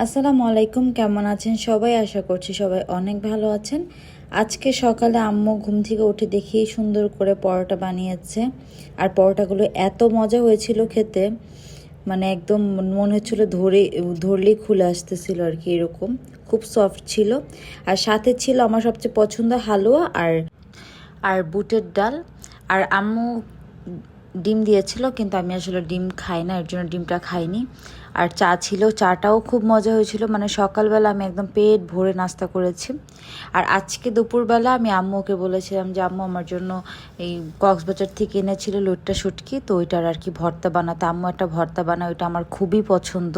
আসসালামু আলাইকুম, কেমন আছেন সবাই? আশা করছি সবাই অনেক ভালো আছেন। আজকে সকালে আম্মু ঘুম থেকে উঠে দেখি সুন্দর করে পরোটা বানিয়েছে। আর পরোটাগুলো এত মজা হয়েছিল খেতে মানে একদম মনে হচ্ছিল ধরে, ধরলেই খুলে আসতেছিল আর কি এরকম। খুব সফট ছিল। আর সাথে ছিল আমার সবচেয়ে পছন্দ হালুয়া আর আর বুটের ডাল। আর আম্মু ডিম দিয়েছিল, কিন্তু আমি আসলে ডিম খাই না, এর জন্য ডিমটা খাইনি। আর চা ছিল, চাটাও খুব মজা হয়েছিল। মানে সকালবেলা আমি একদম পেট ভরে নাস্তা করেছি। আর আজকে দুপুরবেলা আমি আম্মুকে বলেছিলাম যে, আম্মু, আমার জন্য এই কক্সবাজার থেকে এনেছিল লোটটা শুটকি, তো ওইটার আর কি ভর্তা বানাতে। আম্মু একটা ভর্তা বানায়, ওইটা আমার খুবই পছন্দ।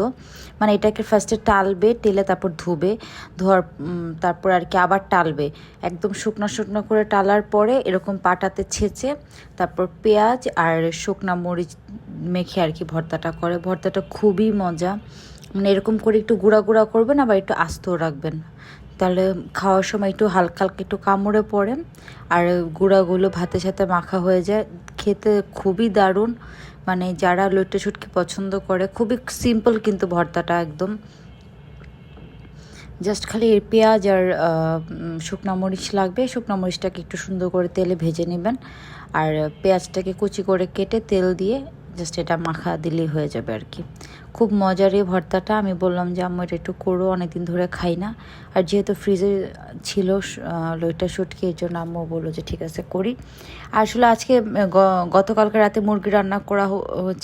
মানে এটাকে ফার্স্টে টালবে টেলে তারপর ধুবে, ধোয়ার তারপর আর কি আবার টালবে। একদম শুকনো শুকনো করে টালার পরে এরকম পাটাতে ছেঁচে, তারপর পেঁয়াজ আর শুকনা মরিচ মেখে আর কি ভর্তাটা করে। ভর্তাটা খুবই মজা। মানে এরকম করে একটু গুঁড়া গুঁড়া করবেন, আবার একটু আস্ত রাখবেন। তাহলে খাওয়ার সময় একটু হালকা হালকা একটু কামড়ে পড়ে, আর গুঁড়াগুলো ভাতের সাথে মাখা হয়ে যায়। খেতে খুবই দারুণ। মানে যারা লইট্টে শুটকি পছন্দ করে, খুবই সিম্পল কিন্তু ভর্তাটা একদম। জাস্ট খালি এর পেঁয়াজ আর শুকনো মরিচ লাগবে। শুকনো মরিচটাকে একটু সুন্দর করে তেলে ভেজে নেবেন। আর পেঁয়াজটাকে কুচি করে কেটে তেল দিয়ে জাস্ট এটা মাখা দিলেই হয়ে যাবে আর কি। খুব মজার এই ভর্তাটা। আমি বললাম যে, আম্মু, এটা একটু করো, অনেকদিন ধরে খাই না। আর যেহেতু ফ্রিজে ছিল লইটা শুটকি এর জন্য আম্মু বলল যে, ঠিক আছে, করি। আসলে আজকে গতকালকে রাতে মুরগি রান্না করা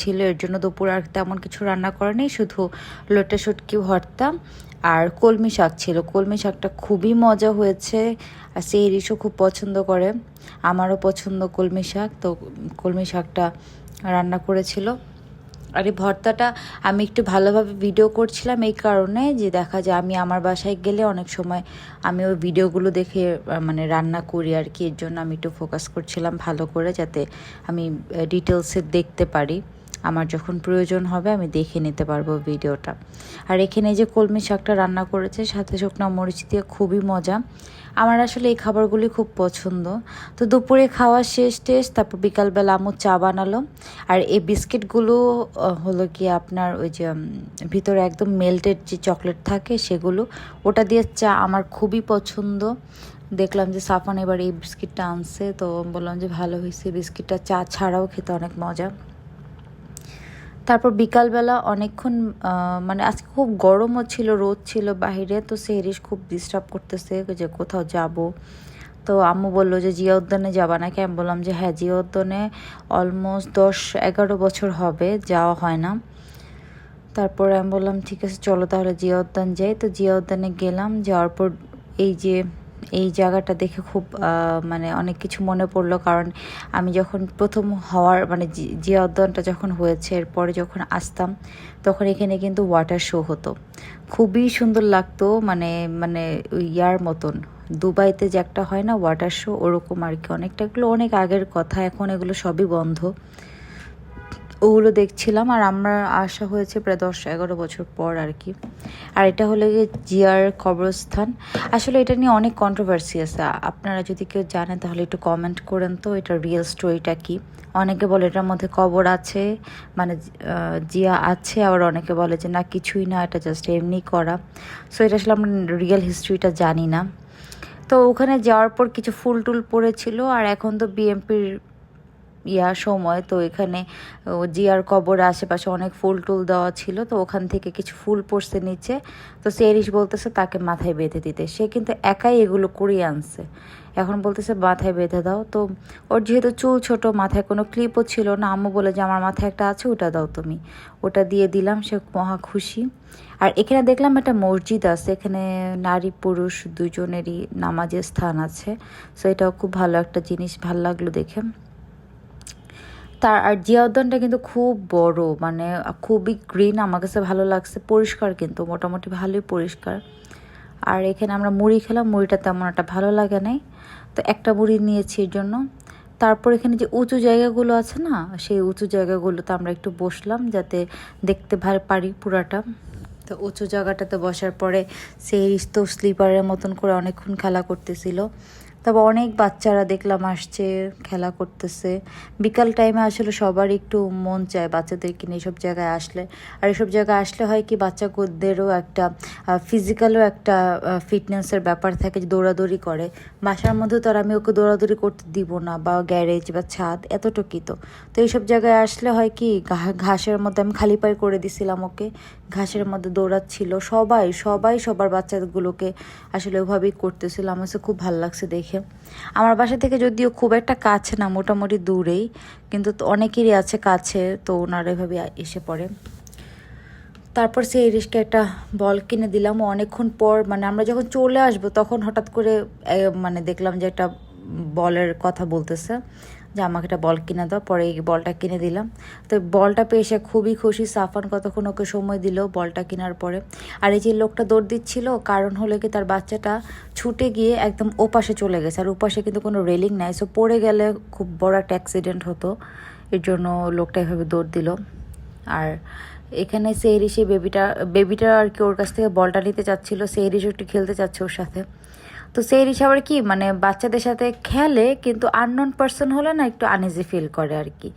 ছিল, এর জন্য দুপুর আর তেমন কিছু রান্না করেনি শুধু লইটা শুটকি ভর্তা আর কলমি শাক ছিল। কলমি শাকটা খুবই মজা হয়েছে। আর সেই রিসও খুব পছন্দ করে। আমারও পছন্দ কলমি শাক। তো কলমি শাকটা রান্না করেছিল। আর এই ভর্তাটা আমি একটু ভালোভাবে ভিডিও করছিলাম এই কারণে যে দেখা যায় আমি আমার বাসায় গেলে অনেক সময় আমি ওই ভিডিওগুলো দেখে মানে রান্না করি আর কি। এর জন্য আমি একটু ফোকাস করছিলাম ভালো করে যাতে আমি ডিটেলসে দেখতে পারি। আমার যখন প্রয়োজন হবে, আমি দেখে নিতে পারব ভিডিওটা। আর এখানে যে কলমি শাকটা রান্না করেছে, সাথে শুকনো মরিচ দিয়ে খুবই মজা। আমার আসলে এই খাবারগুলি খুব পছন্দ। তো দুপুরে খাওয়া শেষ টেস তারপর বিকালবেলা আমু চা বানালো। আর এই বিস্কিটগুলো হলো কি আপনার ওই যে ভিতরে একদম মেল্টেড যে চকলেট থাকে সেগুলো, ওটা দিয়ে চা আমার খুবই পছন্দ। দেখলাম যে সাফান এবার এই বিস্কিটটা আনছে, তো বললাম যে ভালো হয়েছে, বিস্কিটটা চা ছাড়াও খেতে অনেক মজা। তারপর বিকালবেলা অনেকক্ষণ মানে আজকে খুব গরমও ছিল, রোদ ছিল বাইরে তো সেরিস খুব ডিস্টার্ব করতেছে যে কোথাও যাব। তো আম্মু বলল যে জিয়া উদ্যানে যাবা নাকি? আমি বললাম যে হ্যাঁ জিয়া উদ্যানে অলমোস্ট দশ এগারো বছর হবে, যাওয়া হয় না। তারপরে আমি বললাম, ঠিক আছে, চলো তাহলে জিয়া উদ্যান যাই। তো জিয়া উদ্যানে গেলাম, যাওয়ার পর এই যে এই জায়গাটা দেখে খুব মানে অনেক কিছু মনে পড়ল। কারণ আমি যখন প্রথম হওয়ার মানে যে অধ্যয়নটা যখন হয়েছে, এরপরে যখন আসতাম, তখন এখানে কিন্তু ওয়াটার শো হতো। খুবই সুন্দর লাগতো মানে মানে ইয়ার মতন। দুবাইতে যে একটা হয় না ওয়াটার শো ওরকম আর কি। অনেকটা এগুলো অনেক আগের কথা, এখন এগুলো সবই বন্ধ। ওগুলো দেখছিলাম আর আমরা আসা হয়েছে প্রায় দশ এগারো বছর পর আর কি। আর এটা হলো গিয়ে জিয়ার কবরস্থান। আসলে এটা নিয়ে অনেক কন্ট্রোভার্সি আছে। আপনারা যদি কেউ জানেন তাহলে একটু কমেন্ট করেন তো এটা রিয়েল স্টোরিটা কি? অনেকে বলে এটার মধ্যে কবর আছে মানে জিয়া আছে, আবার অনেকে বলে যে না, কিছুই না, এটা জাস্ট এমনি করা। সো এটা আসলে আমরা রিয়েল হিস্ট্রিটা জানি না। তো ওখানে যাওয়ার পর কিছু ফুল টুল পড়েছিল, আর এখন তো বিএমপির ইয়া সময়, তো এখানে জিয়ার কবর আশেপাশে অনেক ফুল টুল দেওয়া ছিল, তো ওখান থেকে কিছু ফুল পড়ছে নিচে। তো সেরিস বলতেছে তাকে মাথায় বেঁধে দিতে। সে কিন্তু একাই এগুলো করিয়ে আনছে। এখন বলতেছে, মাথায় বেঁধে দাও। তো ওর যেহেতু চুল ছোট, মাথায় কোনো ক্লিপও ছিল না, আম্মু বলে যে, আমার মাথায় একটা আছে, ওটা দাও তুমি। ওটা দিয়ে দিলাম, সে মহা খুশি। আর এখানে দেখলাম একটা মসজিদ আছে, এখানে নারী পুরুষ দুজনেরই নামাজের স্থান আছে। সো এটাও খুব ভালো একটা জিনিস, ভালো লাগল দেখে। তার আর জিয়া উদ্যানটা কিন্তু খুব বড় মানে খুবই গ্রিন আমার কাছে ভালো লাগছে, পরিষ্কার কিন্তু, মোটামুটি ভালোই পরিষ্কার। আর এখানে আমরা মুড়ি খেলাম, মুড়িটা তেমন একটা ভালো লাগে নাই। তো একটা মুড়ি নিয়েছি এর জন্য। তারপর এখানে যে উঁচু জায়গাগুলো আছে না, সেই উঁচু জায়গাগুলোতে আমরা একটু বসলাম, যাতে দেখতে ভালো পারি পুরাটা। তো উঁচু জায়গাটাতে বসার পরে, সেই তো স্লিপারের মতন করে অনেকক্ষণ খেলা করতেছিল। তবে অনেক বাচ্চারা দেখলাম আসছে, খেলা করতেছে। বিকাল টাইমে আসলে সবার একটু মন চায় বাচ্চাদেরকে নিয়ে এসব জায়গায় আসলে। আর এসব জায়গায় আসলে হয় কি, বাচ্চাদেরও একটা ফিজিক্যালও একটা ফিটনেসের ব্যাপার থাকে যে দৌড়াদৌড়ি করে। বাসার মধ্যে তো আর আমি ওকে দৌড়াদৌড়ি করতে দিব না বা গ্যারেজ বা ছাদ, এতটুকুই তো। তো এইসব জায়গায় আসলে হয় কি ঘাসের মধ্যে আমি খালি পায়ে করে দিছিলাম ওকে। ঘাসের মধ্যে দৌড়াচ্ছিল সবাই সবাই সবার বাচ্চাগুলোকে আসলে ওভাবেই করতেছিল। আমার খুব ভালো লাগছে দেখে। আমার বাসা থেকে যদিও খুব একটা কাছে না, মোটামুটি দূরেই, কিন্তু অনেকেরই আছে কাছে, তো ওনারা এভাবে এসে পড়ে। তারপর সেই রিস্কে একটা বল কিনে দিলাম। অনেকক্ষণ পর মানে আমরা যখন চলে আসব, তখন হঠাৎ করে মানে দেখলাম যে একটা বলের কথা বলতেছে। যে আমাকে একটা বল কিনে দাও, পরে এই বলটা কিনে দিলাম। তো বলটা পেয়ে সে খুবই খুশি। সাফান কতক্ষণ ওকে সময় দিল বলটা কেনার পরে। আর এই যে লোকটা দৌড় দিচ্ছিল, কারণ হলো কি তার বাচ্চাটা ছুটে গিয়ে একদম ওপাশে চলে গেছে। আর ওপাশে কিন্তু কোনো রেলিং নাই সো পড়ে গেলে খুব বড় একটা অ্যাক্সিডেন্ট হতো। এর জন্য লোকটা এভাবে দৌড় দিল। আর এখানে সেহরি সেই বেবিটা বেবিটা আর কি ওর কাছ থেকে বলটা নিতে চাচ্ছিল সেহরিসও একটু খেলতে চাচ্ছে ওর সাথে। তো সেহরিস আবার কি মানে বাচ্চাদের সাথে খেলে, কিন্তু আননোন পার্সন হলে না একটু আনইজি ফিল করে আর কি।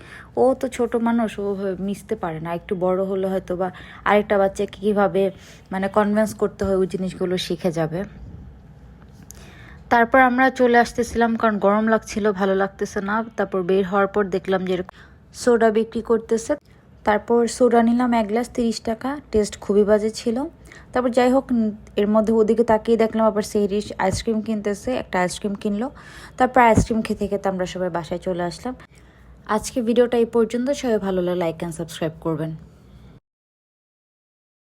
ও তো ছোট মানুষ, ও মিশতে পারে না। একটু বড় হলে হয়তো বা আরেকটা বাচ্চাকে কীভাবে মানে কনভিন্স করতে হয় ওই জিনিসগুলো শিখে যাবে। তারপর আমরা চলে আসতেছিলাম, কারণ গরম লাগছিল, ভালো লাগতেছে না। তারপর বের হওয়ার পর দেখলাম যে সোডা বিক্রি করতেছে। তারপর সোডা নিলাম এক গ্লাস তিরিশ টাকা। টেস্ট খুবই বাজে ছিল। তারপর যাই হোক এর মধ্যে ওদিকে তাকিয়ে দেখলাম আবার সেহরিশ আইসক্রিম কিনতেছে, একটা আইসক্রিম কিনলো। তারপর আইসক্রিম খেতে খেতে আমরা সবাই বাসায় চলে আসলাম। আজকে ভিডিওটা এই পর্যন্ত। সবাই ভালো লাগে লাইক অ্যান্ড সাবস্ক্রাইব করবেন।